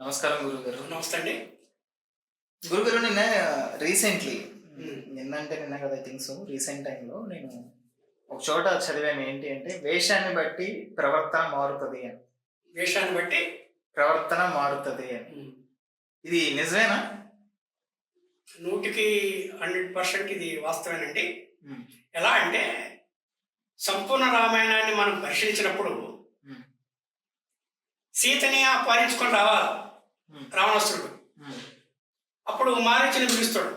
నమస్కారం గురుగారు. నమస్తే అండి. గురుగారు నిన్న రీసెంట్లీ Hmm. నిన్న అంటే నిన్న కదా థింక్ సో రీసెంట్ టైంలో నేను ఒక చోట చదివాను. ఏంటి అంటే వేషాన్ని బట్టి ప్రవర్తన మారుతుంది అని. వేషాన్ని బట్టి ప్రవర్తన మారుతుంది అని. ఇది నిజమేనా? నూటికి హండ్రెడ్ పర్సెంట్ ఇది వాస్తవేనండి. ఎలా అంటే సంపూర్ణ రామాయణాన్ని మనం పరిశీలించినప్పుడు సీతని అపహరించుకొని రావాలి. రావణాసురుడు. ఉమ్. అప్పుడు మారీచుని పిలుస్తాడు.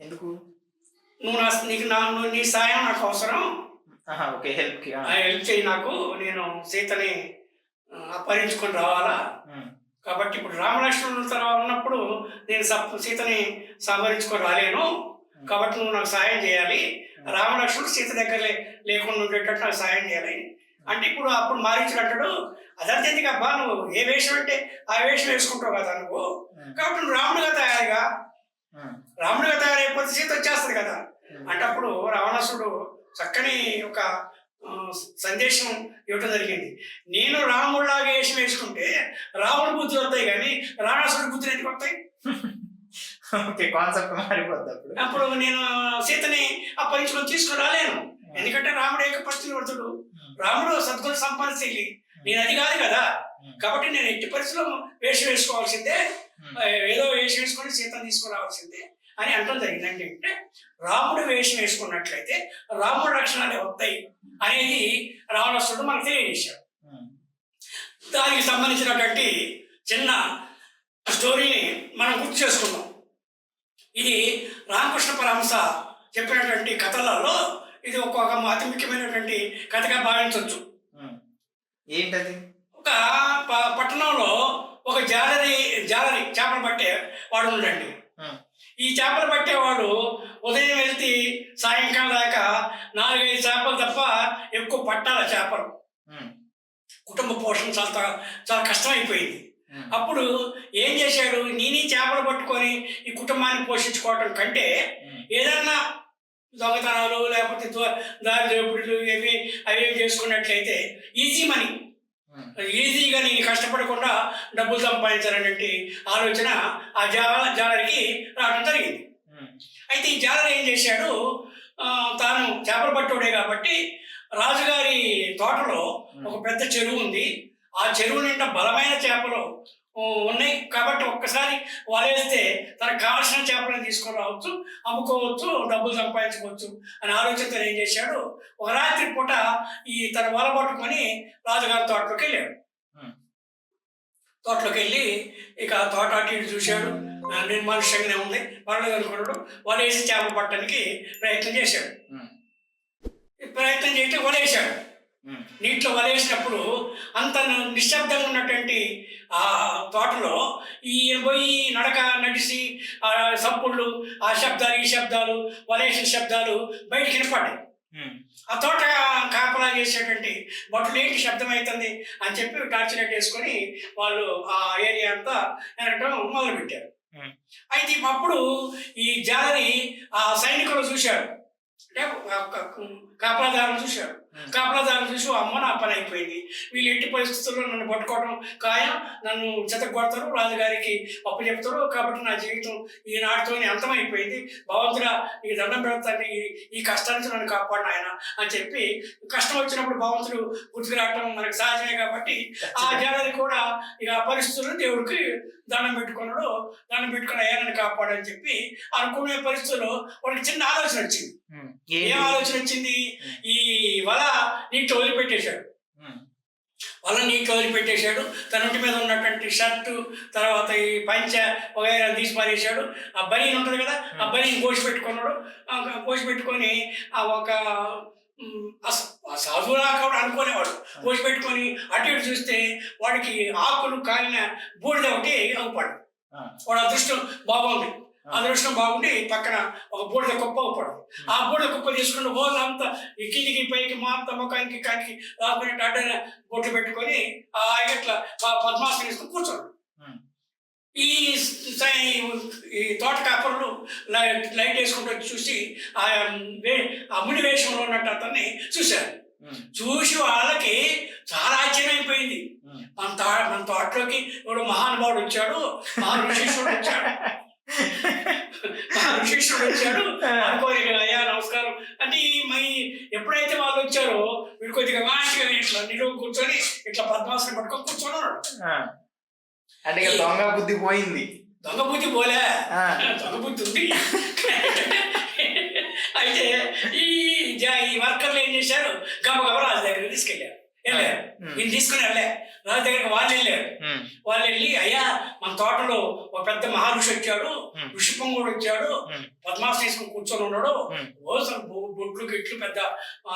ఎందుకు? నువ్వు నా నీకు నా నీ సాయం నాకు అవసరం. ఓకే హెల్ప్ హెల్ప్ చేయి నాకు. నేను సీతని అపహరించుకొని రావాలా? ఉమ్, కాబట్టి ఇప్పుడు రామలక్ష్మణుల తర్వాత ఉన్నప్పుడు నేను సప్ సీతని సంహరించుకొని రాలేను. కాబట్టి నువ్వు నాకు సాయం చేయాలి. రామలక్ష్మణుడు సీత దగ్గర లేకుండా ఉండేటట్టు నాకు సాయం చేయాలి. అంటే ఇప్పుడు అప్పుడు మారించుడు అంటాడు అదంతేందుకు అబ్బా నువ్వు ఏ వేషం అంటే ఆ వేషం వేసుకుంటావు కదా నువ్వు? కాబట్టి నువ్వు రాముడుగా తయారుగా? రాముడుగా తయారైపోతే సీత వచ్చేస్తుంది కదా. అంటే అప్పుడు రావణాసుడు చక్కని ఒక ఆ, సందేశం ఇవ్వటం జరిగింది. నేను రాముడిలాగా వేషం వేసుకుంటే రాముడి బుద్ధులు వస్తాయి కానీ రావణాసుడి బుద్ధులు ఎందుకు వస్తాయి? ఓకే కాన్సెప్ట్ మారిపోద్ది అప్పుడు. అప్పుడు నేను సీతని అప్పగించుకొని తీసుకుని రాలేను ఎందుకంటే రాముడు ఏక పరిస్థితులు పడుతుడు రాముడు సద్గుణ సంపన్నశీలి నేను అది కాదు కదా. ఉమ్, కాబట్టి నేను ఎట్టి పరిస్థితుల్లో వేషం వేసుకోవాల్సిందే. ఆ, ఏదో వేషం వేసుకొని సీతను తీసుకురావాల్సిందే అని అంటం జరిగింది. అంటే రాముడు వేషం వేసుకున్నట్లయితే రాముడు లక్షణాలే వస్తాయి అనేది రావణాసుడు మనకు తెలియజేశాడు. ఉమ్, దానికి సంబంధించినటువంటి చిన్న స్టోరీని మనం గుర్తు చేసుకుందాం. ఇది రామకృష్ణ పరహంస చెప్పినటువంటి కథలలో ఇది ఒక అతి ముఖ్యమైనటువంటి కథగా భావించవచ్చు. ఏంటది? ఒక పట్టణంలో ఒక జాలరి జాలరి చేపలు పట్టే వాడు ఉండండి ఈ చేపలు పట్టేవాడు ఉదయం వెళ్తే సాయంకాలం దాకా నాలుగైదు చేపలు తప్ప ఎక్కువ పట్టాల చేపలు. కుటుంబ పోషణ చాలా చాలా కష్టమైపోయింది. అప్పుడు ఏం చేశాడు? నేనే చేపలు పట్టుకొని ఈ కుటుంబాన్ని పోషించుకోవటం కంటే ఏదన్నా దొంగతనాలు లేకపోతే దారి దోపిడీలు ఇవి అవి చేసుకున్నట్లయితే ఈజీ మనీ ఈజీగా నేను కష్టపడకుండా డబ్బులు సంపాదించాలనే ఆలోచన ఆ జాల జాలరికి రావడం జరిగింది. ఉమ్, అయితే ఈ జాలరి ఏం చేశాడు? తాను చేపలు పట్టోడే కాబట్టి రాజుగారి తోటలో ఒక పెద్ద చెరువు ఉంది. ఆ చెరువు నిండా బలమైన చేపలు ఉన్నాయి. కాబట్టి ఒక్కసారి వలేస్తే తనకు కావాల్సిన చేపలను తీసుకొని రావచ్చు అమ్ముకోవచ్చు డబ్బులు సంపాదించుకోవచ్చు అని ఆలోచనతో ఏం చేశాడు? ఒక రాత్రి పూట ఈ తన వల పట్టుకొని రాజుగారి తోటలోకి వెళ్ళాడు. తోటలోకి వెళ్ళి ఇక తోట అటు ఇటు చూశాడు. నిర్మానుష్యంగానే ఉంది. పర్లేదు అనుకున్నాడు వలేసి చేపలు పట్టడానికి ప్రయత్నం చేశాడు. ప్రయత్నం చేయటం వలేశాడు. నీటిలో వలేసినప్పుడు అంత నిశ్శబ్దంగా ఉన్నటువంటి ఆ తోటలో ఈ పోయి నడక నడిచి ఆ సప్పుళ్ళు ఆ శబ్దాలు ఈ శబ్దాలు వలేసిన శబ్దాలు బయటికి వినపడ్డాయి. ఉమ్, ఆ తోట కాపలా చేసేటువంటి బొట్టులు ఏంటి శబ్దం అవుతుంది అని చెప్పి టార్చ్ లైట్ వేసుకొని వాళ్ళు ఆ ఏరియా అంతా వినటం మొదలుపెట్టారు. ఉమ్. అయితే అప్పుడు ఈ జాలరి ఆ సైనికులు చూశాడు అంటే కాపలాదారులు చూశాడు. కాపలాదారులు చూసి అమ్మ నా పని అయిపోయింది. వీళ్ళు ఎట్టి పరిస్థితుల్లో నన్ను పట్టుకోవడం ఖాయం. నన్ను చెతగొడతారు రాజుగారికి అప్పు చెప్తారు. కాబట్టి నా జీవితం ఈనాటితోనే అంతమైపోయింది. భగవంతుడా ఈ దండం పెడతాను ఈ ఈ కష్టం నుంచి నన్ను కాపాడు ఆయన అని చెప్పి కష్టం వచ్చినప్పుడు భగవంతుడు గుర్తుకు రావటం మనకు సహజమే కాబట్టి ఆ జాలరి కూడా ఇక ఆ పరిస్థితుల్లో దేవుడికి దండం పెట్టుకున్నాడు. దండం పెట్టుకుని అయ్యా నన్ను కాపాడని చెప్పి అనుకునే పరిస్థితుల్లో వాడికి చిన్న ఆలోచన వచ్చింది. ఏం? ఆలోచన వచ్చింది? ఈ వల నీటి వదిలిపెట్టేశాడు ఉమ్, వల నీటి వదిలిపెట్టేశాడు తన ఒంటి మీద ఉన్నటువంటి షర్టు తర్వాత ఈ పంచ వగైరా తీసి పారేశాడు. ఆ బనీన్ ఉంటుంది కదా ఆ బనీన్ కోసి పెట్టుకున్నాడు. కోసి పెట్టుకొని ఆ ఒక సాధువులా కూడా అనుకునేవాడు. కోసి పెట్టుకొని అటు ఇటు చూస్తే వాడికి ఆకులు కాలిన బూడిద ఒకటి అవ్వపడు ఆ, వాడు అదృష్టం బాగుంది. అదృష్టం బాగుండి పక్కన ఒక బూడిద కుప్ప అవ్వపడు ఆ బూడిద కుప్ప తీసుకుని వాళ్ళంతా ఈ కిందికి పైకి మాంత ముఖానికి కానికి రాకునేట్టు అడ్డన బొట్లు పెట్టుకొని ఆ ఇట్లా పద్మాసనం వేసుకుని కూర్చోడు. ఈ ఈ తోట కాపరులు లైట్ వేసుకుంటూ చూసి ఆ ముని వేషంలో ఉన్నట్టు అతన్ని చూశారు. చూసి వాళ్ళకి చాలా ఆశ్చర్యం అయిపోయింది ఉమ్. మన తా మన తోటలోకి ఇప్పుడు మహానుభావుడు వచ్చాడు మహా ఋషిష్ఠుడు వచ్చాడు. ఋషిష్ఠుడు వచ్చాడు. అనుకోని అయ్యా నమస్కారం. అంటే ఈ మై ఎప్పుడైతే వాళ్ళు వచ్చారో వీడు కొద్దిగా మంచిగా ఇట్లా నిలువు కూర్చొని ఇట్లా పద్మాసనం పట్టుకొని కూర్చొని ఉన్నాడు ఆ. అంటే ఇక దొంగ బుద్ధి పోయింది. దొంగ బుద్ధి పోలే. దొంగ బుద్ధి ఉంది. అయితే ఈ వర్కర్లు ఏం చేశారు? గబగబ రాజు దగ్గరికి తీసుకెళ్ళారు. వెళ్ళారు వీళ్ళు తీసుకుని వెళ్ళే. రాజు దగ్గరికి వాళ్ళు వెళ్ళారు. వాళ్ళు వెళ్ళి అయ్యా మన తోటలో ఒక పెద్ద మహర్షి వచ్చాడు ఋషిపంగుడు వచ్చాడు. పద్మాసనం వేసుకుని కూర్చొని ఉన్నాడు. ఉమ్. ఓ అసలు బొ- బొట్లు గిట్లు పెద్ద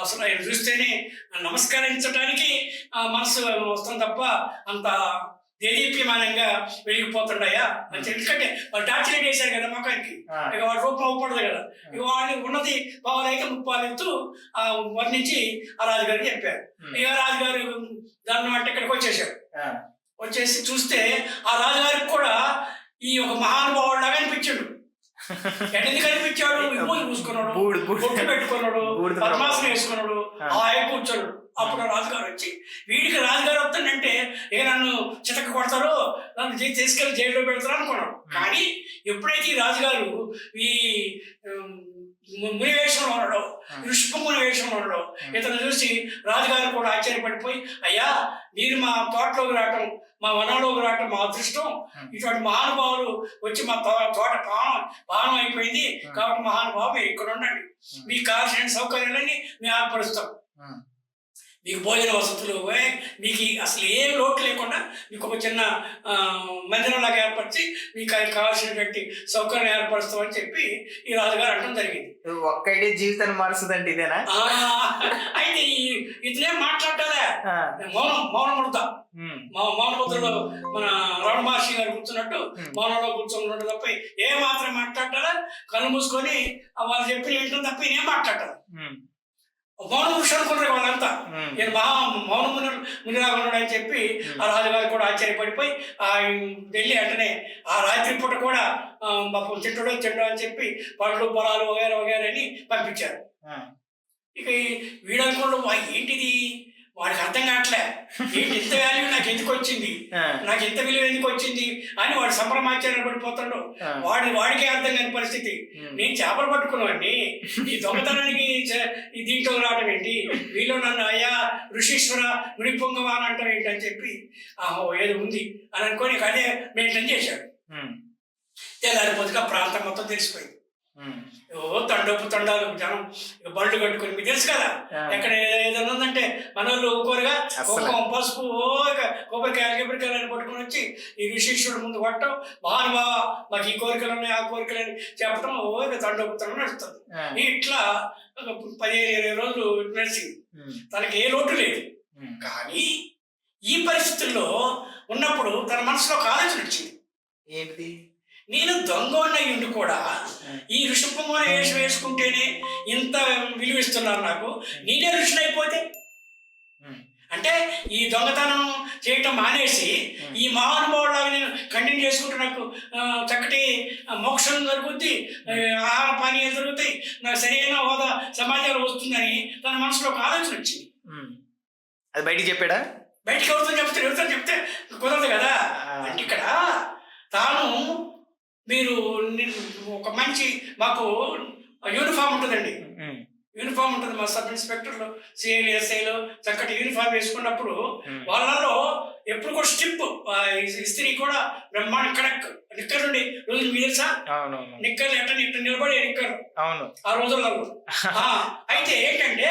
అసలు ఆయన చూస్తేనే నమస్కరించడానికి ఆ, మనసు వస్తుంది తప్ప అంత దేదీప్యమానంగా వెలిగిపోతుండయా? అని ఎందుకంటే వాళ్ళు టార్చర్ వేశారు కదా ఆ, ఇక వాడి రూపం అవ్వకూడదు కదా. ఇక వాడిని ఉన్నది పావులైతే ముప్పాలు ఎత్తు ఆ వర్ణించి ఆ రాజుగారికి చెప్పారు. ఇక రాజుగారు దాన్ని అంటే ఇక్కడికి వచ్చేసాడు ఆ, వచ్చేసి చూస్తే ఆ రాజుగారికి కూడా ఈ ఒక మహానుభావుడు ఎక్కడికి కనిపించాడు విభూతి పూసుకున్నాడు బొట్టు పెట్టుకున్నాడు. పద్మాసనం వేసుకున్నాడు. ఆ. హాయి కూర్చోడు. అప్పుడు రాజుగారు వచ్చి వీడికి రాజుగారు వస్తుందంటే ఇక నన్ను చితక కొడతారు నన్ను జై- తీసుకెళ్ళి జైల్లో పెడతారు అనుకున్నాడు. కానీ ఎప్పుడైతే ఈ రాజుగారు ఈ ముని వేషంలో ఉన్నాడో ఆ. ఋషిపముని వేషంలో ఉన్నాడో ఇతను చూసి రాజుగారు కూడా ఆశ్చర్యపడిపోయి అయ్యా మీరు మా తోటలోకి రావటం మా వనంలోకి రావటం మా అదృష్టం. ఇటువంటి మహానుభావులు వచ్చి మా తో- తోట పానం పానం అయిపోయింది. కాబట్టి మహానుభావం ఇక్కడ ఉండండి. మీకు కావాల్సిన సౌకర్యాలన్నీ మేము ఏర్పరుస్తాం మీకు భోజన వసతులు మీకు అసలు ఏ లోటు లేకుండా మీకు ఒక చిన్న మందిరంలాగా ఏర్పరిచి మీకు అది కావాల్సినటువంటి సౌకర్యం ఏర్పరుస్తామని చెప్పి ఈ రాజుగారు అనడం జరిగింది. ఒక్క ఐడియా జీవితాన్ని మారుస్తుందంటే ఇదేనా? అయితే ఇతనేం మాట్లాడలే ఆ, మౌనం మౌనం ముడత ఉమ్, మౌ- మౌన రమణ మహర్షి గారు కూర్చున్నట్టు మౌనంలో కూర్చున్నట్టు తప్ప ఏ మాత్రం మాట్లాడాలా కళ్ళు మూసుకొని వాళ్ళు చెప్పిన వింటాం తప్ప ఏం మాట్లాడాలి మౌన పురుషుడు అనుకున్నారు ఉమ్, ఈయన మహా మౌన ముని మునిలాగా ఉన్నాడు అని చెప్పి ఆ రాజుగారు కూడా ఆశ్చర్యపడిపోయి ఆ వెళ్ళి వెంటనే ఆ రాత్రి పూట కూడా పాపం తిట్టడో తిట్టడో అని చెప్పి పండ్లు పొలాలు వగేరా వగేరా అని పంపించారు ఇక ఈ వీడు అనుకోవడం "వా, ఏంటిది? వాడికి అర్థం కావట్లే. ఏంటి ఇంత వాల్యూ నాకు ఎందుకు వచ్చింది? నాకు ఇంత విలువ ఎందుకు వచ్చింది? అని వాడు సంభ్రమాచార్య పడిపోతాడు. వాడి వాడికే అర్థం కాని పరిస్థితి. నేను చేపలు పట్టుకున్నావండి ఈ దొంగతనానికి దీంట్లో రావడం ఏంటి? వీళ్ళు నన్ను అయ్యా ఋషీశ్వర మునిపొంగవా అని అంటాం ఏంటి అని చెప్పి ఆహో ఏదో ఉంది అని అనుకొని అదే మెయింటైన్ చేశాడు. తెల్లారిపోతుగా ప్రాంతం మొత్తం తెలిసిపోయింది. ఓ తండపు తండాలు జనం బళ్ళు కట్టుకొని మీకు తెలుసు కదా? ఎక్కడ ఏదైనా ఉందంటే మన వాళ్ళు అస్సలు. కుంకుమ పసుపు కొబ్బరికాయలు కొబ్బరికాయలు పట్టుకొని వచ్చి ఈ ఋషీశ్వరుడు ముందు పట్టడం మహానుభావ మాకు ఈ కోరికలు ఉన్నాయి ఆ కోరికలు అని చెప్పడం ఓ ఇక తండపు తండం నడుస్తుంది. ఇట్లా పదిహేను ఇరవై రోజులు నడిచింది. తనకి ఏ లోటు లేదు. కానీ ఈ పరిస్థితుల్లో ఉన్నప్పుడు తన మనసులో ఒక ఆలోచన వచ్చింది ఏంటిది? నేను దొంగ ఉండి కూడా. ఈ ఋషిపంగోని వేషం వేసుకుంటేనే ఇంత విలువ ఇస్తున్నారు నాకు. నేనే ఉమ్, అంటే ఈ దొంగతనం చేయటం మానేసి ఈ మహానుభావులాగా నేను కంటిన్యూ చేసుకుంటే నాకు చక్కటి మోక్షం జరుగుద్ది ఆ, ఆహార పానీయాలు జరుగుతాయి నాకు సరైన హోదా సమాజంలో వస్తుందని తన మనసులో ఒక ఆలోచన వచ్చింది. అది బయటికి చెప్పాడా? బయటికి ఎవరితో చెప్తే చెప్తే కుదరదు కదా. అంటే ఇక్కడ తాను మీరు ఒక మంచి మాకు యూనిఫామ్ ఉంటుందండి. యూనిఫామ్ ఉంటుంది మా సబ్ ఇన్స్పెక్టర్లు సిఐలు ఎస్ఐలు చక్కటి యూనిఫామ్ వేసుకున్నప్పుడు వాళ్ళలో ఎప్పుడు కూడా స్టిప్ ఇస్త్రీ కూడా బ్రహ్మాండ కడక్ నిక్కర్ నుండి రోజులు మీరు అవును నిక్కర్లు ఎట్ట ఇట్ట నిలబడి నిక్కర్. అవును. ఆ రోజులలో. ఆ, అయితే ఏంటంటే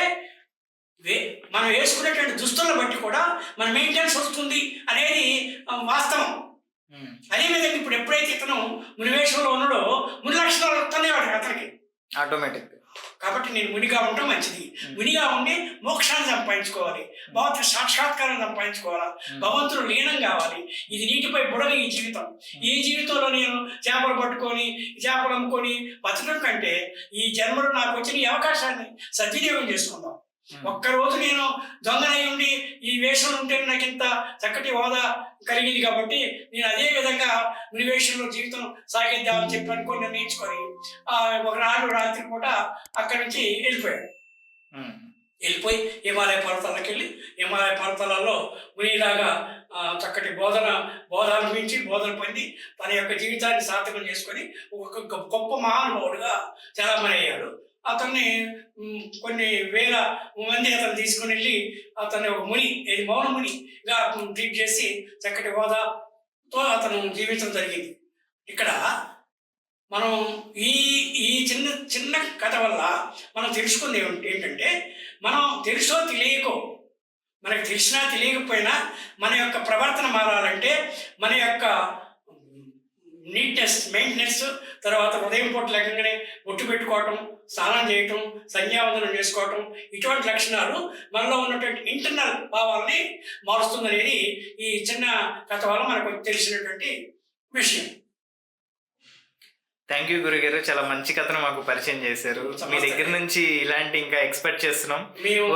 మనం వేసుకునేటువంటి దుస్తులను బట్టి కూడా మన మెయింటెనెన్స్ వస్తుంది అనేది వాస్తవం. అదేవిధంగా ఇప్పుడు ఎప్పుడైతే ఇతను మునివేషంలో ఉన్నాడో ముని లక్షణాలు వస్తున్నాయి వాడికి అతనికి. ఆటోమేటిక్ కాబట్టి నేను మునిగా ఉండటం మంచిది. మునిగా ఉండి మోక్షాన్ని సంపాదించుకోవాలి. భగవంతుడు సాక్షాత్కారం సంపాదించుకోవాలి? భగవంతుడు లీనం కావాలి. ఇది నీటిపై బుడగ ఈ జీవితం. ఈ జీవితంలో నేను చేపలు పట్టుకొని చేపలు అమ్ముకొని బతకడం కంటే ఈ జన్మలో నాకు వచ్చిన ఈ అవకాశాన్ని సద్వినియోగం చేసుకుందాం. ఒక్క రోజు నేను దొంగనై ఉండి ఈ వేషంలో ఉంటే నాకు ఇంత చక్కటి హోదా కలిగింది కాబట్టి నేను అదే విధంగా వేషంలో జీవితం సాగిద్దామని చెప్పి అనుకొని నిర్ణయించుకొని ఆ, ఒకనాడు రాత్రి పూట అక్కడి నుంచి వెళ్ళిపోయాడు ఉమ్, వెళ్ళిపోయి హిమాలయ పర్వతాలకు వెళ్ళి హిమాలయ పర్వతాలలో మునిలాగా చక్కటి బోధన బోధాలు మించి బోధన పొంది తన యొక్క జీవితాన్ని సార్థకం చేసుకొని ఒక గొప్ప- గొప్ప మహానుభావుడుగా చలామణి అయ్యాడు. అతన్ని కొన్ని వేల మంది అతను తీసుకుని వెళ్ళి అతన్ని ఒక ముని ఇది మౌన మునిగా ట్రీట్ చేసి చక్కటి హోదాతో అతను జీవించడం జరిగింది. ఇక్కడ మనం ఈ ఈ చిన్న చిన్న కథ వల్ల మనం తెలుసుకుంది ఏంటంటే మనం తెలుసో తెలియకో మనకు తెలిసినా తెలియకపోయినా మన యొక్క ప్రవర్తన మారాలంటే మన యొక్క నీట్నెస్ మెయింటెనెన్స్ తర్వాత ఉదయం పూట లేకగానే బొట్టు పెట్టుకోవటం స్నానం చేయటం సంధ్యావందనం చేసుకోవటం ఇటువంటి లక్షణాలు మనలో ఉన్నటువంటి ఇంటర్నల్ భావాల్ని మారుస్తుందనేది ఈ చిన్న కథ వల్ల మనకు తెలిసినటువంటి విషయం. థ్యాంక్ యూ గురుగారు. చాలా మంచి కథను మాకు పరిచయం చేశారు. మీ దగ్గర నుంచి ఇలాంటి ఇంకా ఎక్స్పెక్ట్ చేస్తున్నాం.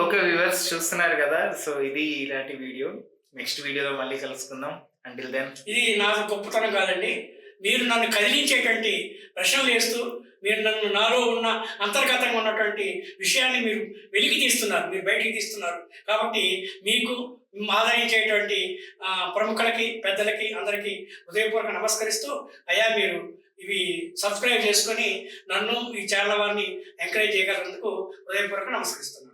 ఓకే వ్యూవర్స్ చూస్తున్నారు కదా సో ఇది ఇలాంటి వీడియో. నెక్స్ట్ వీడియోలో మళ్ళీ కలుసుకుందాం. అంటిల్ దెన్ ఇది నాకు గొప్పతనం కాదండి. మీరు నన్ను కదిలించేటువంటి ప్రశ్నలు వేస్తూ మీరు నన్ను నాలో ఉన్న అంతర్గతంగా ఉన్నటువంటి విషయాన్ని మీరు వెలికి తీస్తున్నారు మీరు బయటికి తీస్తున్నారు. కాబట్టి మీకు ఆదరించేటువంటి ప్రముఖులకి పెద్దలకి అందరికీ హృదయపూర్వక నమస్కరిస్తూ అయ్యా మీరు ఇవి సబ్స్క్రైబ్ చేసుకొని నన్ను ఈ ఛానల్ వారిని ఎంకరేజ్ చేయగలిగినందుకు హృదయపూర్వక నమస్కరిస్తున్నాను.